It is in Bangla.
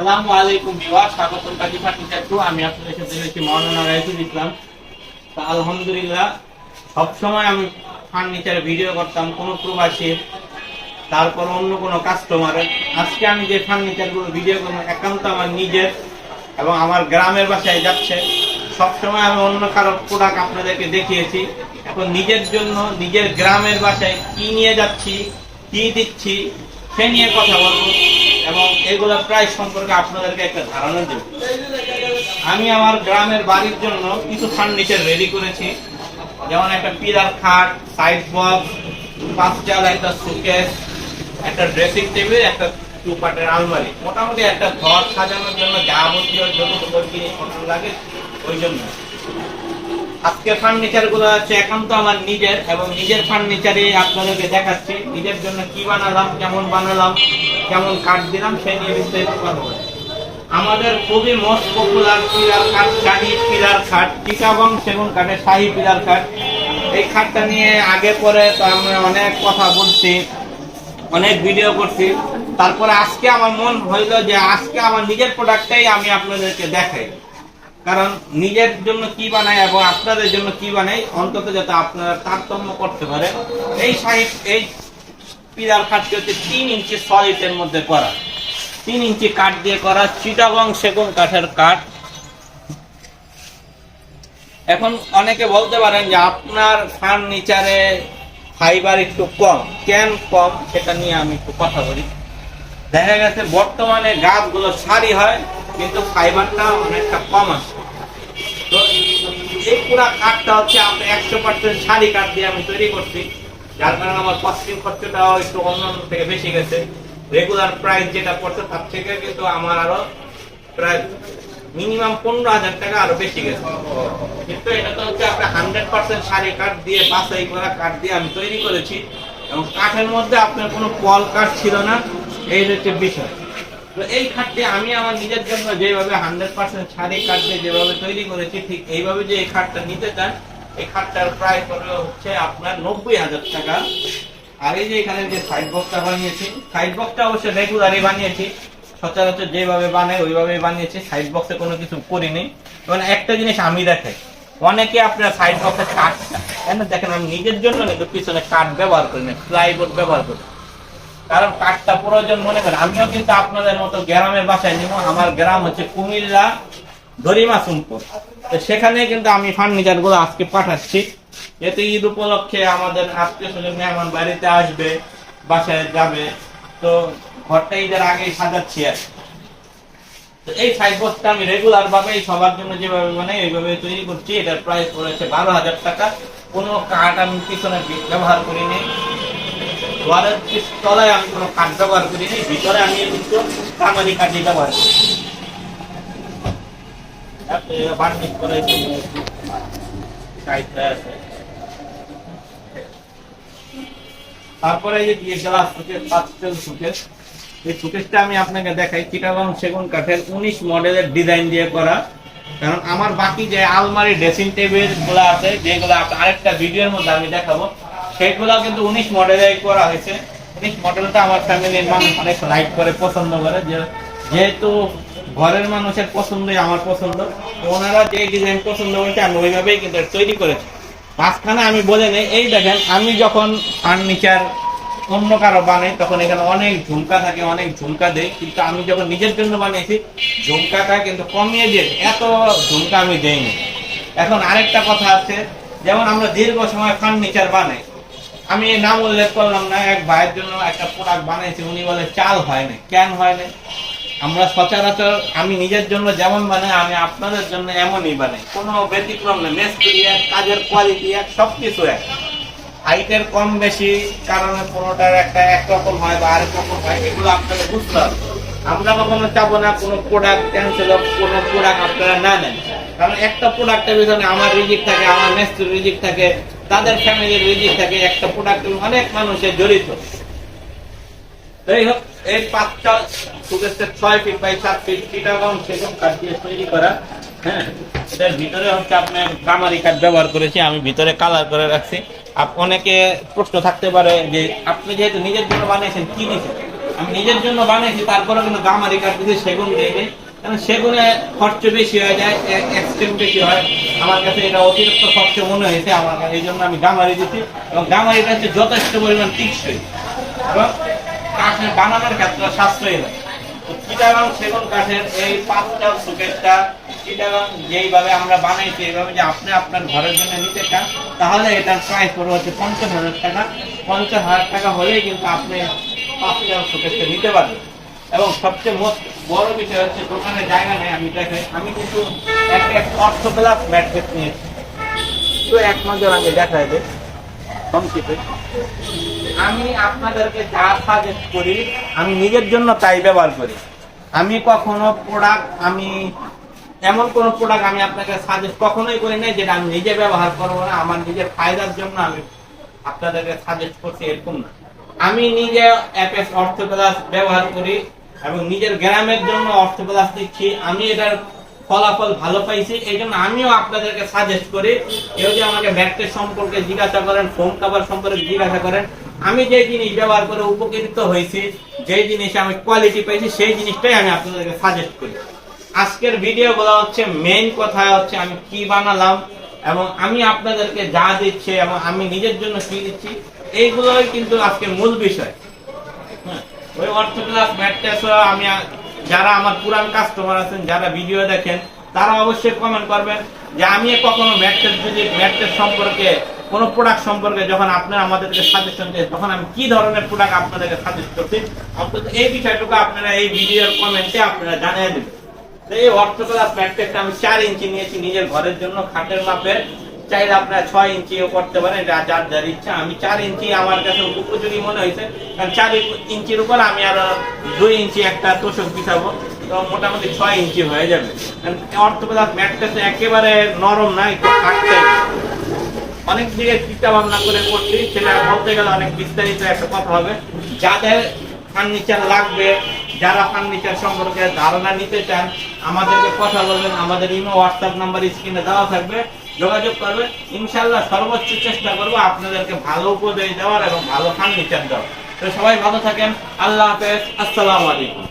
আসসালামু আলাইকুম বিওয়ার স্বাগতম কাজী ফার্নিচার টু আমি আপনাদের সাথে রয়েছি মৌলানা রাইফুল ইসলাম। তা আলহামদুলিল্লাহ, সবসময় আমি ফার্নিচারে ভিডিও করতাম, কোনো প্রবাসীর তারপর অন্য কোনো কাস্টমারের আজকে আমি যে ফার্নিচারগুলো ভিডিও করব, একান্ত আমার নিজের এবং আমার গ্রামের বাসায় যাচ্ছে। সবসময় আমি অন্য কারও প্রোডাক্ট আপনাদেরকে দেখিয়েছি। এখন নিজের জন্য, নিজের গ্রামের বাসায় কি নিয়ে যাচ্ছি, কি দিচ্ছি, সে নিয়ে কথা বলব। এবং এগুলো প্রায় সম্পর্কে আপনাদেরকে একটা ধারণা দেব। আমি আমার গ্রামের বাড়ির জন্য কিছু ফার্নিচার রেডি করেছি। যেমন একটা পিলার খাট সাইড বক্স পাঁচ চাল, একটা সুকেস একটা ড্রেসিং টেবিল একটা টু পার্টের আলমারি। মোটামুটি একটা ঘর সাজানোর জন্য যাবতীয় যতটুকু জিনিসপত্র লাগে, ওই জন্য। আজকে ফার্নিচারগুলো আছে একান্ত আমার নিজের এবং নিজের ফার্নিচারে আপনাদেরকে দেখাচ্ছি। নিজের জন্য কি বানালাম, কেমন বানালাম, কেমন কাঠ দিলাম, সেই নিয়ে বিস্তারিত বলব। আমাদের খুবই মোস্ট পপুলার পিলার খাট শাহী পিলার খাট চিটাগং সেগুন কাঠের শাহী পিলার খাট এই খাটটা নিয়ে আগে পরে তো আমরা অনেক কথা বলছি, অনেক ভিডিও করছি। তারপরে আজকে আমার মন হইল যে আজকে আমার নিজের প্রোডাক্টটাই আমি আপনাদেরকে দেখাই। কারণ নিজের জন্য কি বানাই এবং আপনাদের জন্য কি বানাই অন্তত যাতে আপনারা তারতম্য করতে পারে। এই সাহিত্য এই পিলার খাটটি হচ্ছে তিন ইঞ্চি সলিডের মধ্যে করা। তিন ইঞ্চি কাঠ দিয়ে করা, চিটাগং সেগুন কাঠের কাঠ। এখন অনেকে বলতে পারেন যে আপনার ফার্নিচারে ফাইবার একটু কম। কেন কম? সেটা নিয়ে আমি একটু কথা বলি। দেখা গেছে বর্তমানে গাছগুলো সারি হয়। কিন্তু ফাইবারটা অনেকটা কম আসে তো এই পুরা কাঠটা হচ্ছে আমি একশো পার্সেন্ট শাড়ি কাঠ দিয়ে আমি তৈরি করছি। যার কারণে আমার কস্টিং খরচটাও একটু অন্যান্য থেকে বেশি গেছে। রেগুলার প্রাইস যেটা পড়ছে তার থেকে কিন্তু আমার আরও প্রায় মিনিমাম পনেরো হাজার টাকা আরও বেশি গেছে। কিন্তু এটা তো হচ্ছে আপনার হান্ড্রেড পার্সেন্ট শাড়ি কাঠ দিয়ে, বাছাই করা কাঠ দিয়ে আমি তৈরি করেছি। এবং কাঠের মধ্যে আপনার কোনো পল কাঠ ছিল না, এই হচ্ছে বিষয়। তো এই খাটটি আমি আমার নিজের জন্য যেভাবে হান্ড্রেড পার্সেন্ট শাড়ি দিয়ে যেভাবে তৈরি করেছি, ঠিক এইভাবে যে এই খাটটা নিতে চান, এই খাটটার প্রায় পড়বে হচ্ছে আপনার নব্বই হাজার টাকা। আর এই যে এখানে যে সাইড বক্সটা বানিয়েছি সাইড বক্সটা অবশ্যই রেগুলারই বানিয়েছি, সচরাচর যেভাবে বানাই ওইভাবে বানিয়েছি সাইড বক্সে কোনো কিছু করিনি। কারণ একটা জিনিস আমি দেখাই অনেকে আপনার সাইড বক্সে কাঠটা কেন? দেখেন, আমি নিজের জন্য কিন্তু পিছনে কাঠ ব্যবহার করি না প্লাইবোর্ড ব্যবহার করি। কারণ কাঠটা প্রয়োজন মনে করেন আমিও কিন্তু আপনাদের মতো গ্রামের বাসায় নিব। আমার গ্রাম হচ্ছে কুমিল্লা দরিমাসুমপুর তো সেখানে কিন্তু আমি ফার্নিচারগুলো আজকে পাঠাচ্ছি। এতে ঈদ উপলক্ষে আমাদের আত্মীয় স্বজন মেহমান বাড়িতে আসবে, বাসায় যাবে, তো ঘরটা ঈদের আগেই সাজাচ্ছি আর। তো এই সাইড বক্সটা আমি রেগুলার ভাবে সবার জন্য যেভাবে মানে এইভাবে তৈরি করছি, এটার প্রাইস পড়েছে বারো হাজার টাকা। কোনো কাঠ আমি পিছনে ব্যবহার করিনি। তলায় আমি কোনো ব্যবহার করিনি, ভিতরে আমি কিন্তু কামারি ব্যবহার করি। তারপরে এই যে দিয়ে এই সুকেসটা আমি আপনাকে দেখাই চিটাগং সেগুন কাঠের উনিশ মডেলের ডিজাইন দিয়ে করা। কারণ আমার বাকি যে আলমারি ড্রেসিং টেবিলগুলো আছে, যেগুলো আরেকটা ভিডিওর মধ্যে আমি দেখাবো সেগুলো কিন্তু উনিশ মডেলে করা হয়েছে। উনিশ মডেলটা আমার ফ্যামিলির মানুষ অনেক লাইক করে, পছন্দ করে। যে, যেহেতু ঘরের মানুষের পছন্দই আমার পছন্দ ওনারা যে ডিজাইন পছন্দ করেছে, আমি ওইভাবেই কিন্তু তৈরি করেছি। মাঝখানে আমি বলে নেই, এই দেখেন, আমি যখন ফার্নিচার অন্য কারও বানাই, তখন এখানে অনেক ঝুমকা থাকে, অনেক ঝুমকা দেয় কিন্তু আমি যখন নিজের জন্য বানিয়েছি, ঝুমকাটা কিন্তু কমিয়ে দিয়ে এত ঝুমকা আমি দেইনি। এখন আরেকটা কথা আছে, যেমন আমরা দীর্ঘ সময় ফার্নিচার বানাই আমি নাম উল্লেখ করলাম না, এক ভাইয়ের জন্য একটা প্রোডাক্ট বানাইছি, উনি বলে চাল হয় না কেন হয় না আমরা সচরাচর, আমি নিজের জন্য যেমন বানাই, আমি আপনাদের জন্য এমনই বানাই। কোনো ব্যতিক্রম না, মেস্ত্রি এক, কাজের কোয়ালিটি এক সব কিছু এক। হাইটের কম বেশি কারণে কোনোটার একটা একরকম হয় বা আরেক রকম হয়, এগুলো আপনাদের বুঝতে হবে। আমরা কখনো চাবো না, কোনো প্রোডাক্ট ক্যান্সেল কোনো প্রোডাক্ট আপনারা না নেন। কারণ একটা প্রোডাক্টের পিছনে আমার রিজিক থাকে, আমার মেস্ত্রির রিজিক থাকে তাদের ফ্যামিলির রিজিক থাকে একটা প্রোডাক্ট অনেক মানুষের জড়িত। দিয়ে হ্যাঁ? এটার ভিতরে হচ্ছে আপনার কাঠ ব্যবহার করেছি, আমি ভিতরে কালার করে রাখছি। অনেকে প্রশ্ন থাকতে পারে যে, আপনি যেহেতু নিজের জন্য বানিয়েছেন, কি নিছেন আমি নিজের জন্য বানাইছি তারপরে কিন্তু গামারি কাঠ কাটতেছি সেগুন দিইনি কারণ সেগুনে খরচ বেশি হয়ে যায় বেশি হয়। আমার কাছে এটা অতিরিক্ত খরচ মনে হয়েছে, আমার কাছে এই জন্য আমি গামারি দিচ্ছি এবং গামারিটা হচ্ছে যথেষ্ট পরিমাণ টিকসই এবং কাঠের বানানোর ক্ষেত্রে সাশ্রয়ী চিটাগাং সেগুন কাঠের এই পাঁচটা সুকেটটা যেইভাবে আমরা বানাইছি, এইভাবে যে আপনি আপনার ঘরের জন্য নিতে চান, তাহলে এটার প্রাইস পড়বে হচ্ছে পঞ্চাশ হাজার টাকা। পঞ্চাশ হাজার টাকা হলেই কিন্তু আপনি পাঁচটা সুকেটটা নিতে পারবেন। এবং সবচেয়ে মোস্ট বড় বিষয় হচ্ছে দোকানে জায়গা নেই, আমি দেখে, আমি কিন্তু একটা অর্থ প্লাস ম্যাট্রিক্স নিয়েছি। তো এক নজর আমি দেখাই দেয় সংক্ষেপে আমি আপনাদেরকে যা সাজেস্ট করি, আমি নিজের জন্য তাই ব্যবহার করি। আমি কখনো প্রোডাক্ট আমি এমন কোন প্রোডাক্ট আমি আপনাকে সাজেস্ট কখনোই করি নাই যেটা আমি নিজে ব্যবহার করব না, আমার নিজের ফায়দার জন্য আমি আপনাদেরকে সাজেস্ট করছি, এরকম না। আমি নিজে অ্যাপেস অর্থ ব্যবহার করি এবং নিজের গ্রামের জন্য অর্থ প্লাস দিচ্ছি আমি এটার ফলাফল ভালো পাইছি, এই জন্য আমিও আপনাদেরকে সাজেস্ট করি, কেউ যে আমাকে ব্যাগটের সম্পর্কে জিজ্ঞাসা করেন ফোন কাভার সম্পর্কে জিজ্ঞাসা করেন, আমি যে জিনিস ব্যবহার করে উপকৃত হয়েছি, যে জিনিসে আমি কোয়ালিটি পাইছি, সেই জিনিসটাই আমি আপনাদেরকে সাজেস্ট করি। আজকের ভিডিও গুলো হচ্ছে মেইন কথা, হচ্ছে আমি কি বানালাম, এবং আমি আপনাদেরকে যা দিচ্ছি, এবং আমি নিজের জন্য কি দিচ্ছি, এইগুলোই কিন্তু আজকে মূল বিষয়। ওই অর্থ ক্লাস ম্যাট্রেস আমি যারা আমার পুরান কাস্টমার আছেন, যারা ভিডিও দেখেন, তারা অবশ্যই কমেন্ট করবেন যে আমি কখনো যদি ম্যাট্রেস সম্পর্কে, কোনো প্রোডাক্ট সম্পর্কে যখন আপনারা আমাদেরকে সাজেশন দেন, তখন আমি কি ধরনের প্রোডাক্ট আপনাদেরকে সাজেস্ট করছি এই বিষয়টুকু আপনারা এই ভিডিওর কমেন্টে আপনারা জানিয়ে দেবেন। এই অর্থ ক্লাস ম্যাট্রেসটা আমি চার ইঞ্চি নিয়েছি নিজের ঘরের জন্য, খাটের মাপের। চাইলে আপনারা ছয় ইঞ্চিও করতে পারেন যার যার ইচ্ছা। আমি চার ইঞ্চি আমার কাছে উপযোগী মনে হয়েছে। কারণ চার ইঞ্চির উপর আমি আরও দুই ইঞ্চি একটা তোষক বিছাবো। তো মোটামুটি ছয় ইঞ্চি হয়ে যাবে। অর্থোপেদাস ম্যাট্রেস একেবারে নরম না, একটু কাটতে। অনেক দিকে চিন্তা ভাবনা করে করছি, সেটা বলতে গেলে অনেক বিস্তারিত একটা কথা হবে। যাদের ফার্নিচার লাগবে, যারা ফার্নিচার সম্পর্কে ধারণা নিতে চান, আমাদেরকে কথা বলবেন। আমাদের ইমো, হোয়াটসঅ্যাপ নাম্বার স্ক্রিনে দেওয়া থাকবে। যোগাযোগ করবে। ইনশাল্লাহ সর্বোচ্চ চেষ্টা করব আপনাদেরকে ভালো উপদেশ দেওয়ার এবং ভালো ফার্নিচার দেওয়ার। তো সবাই ভালো থাকেন। আল্লাহ হাফেজ। আসসালামু আলাইকুম।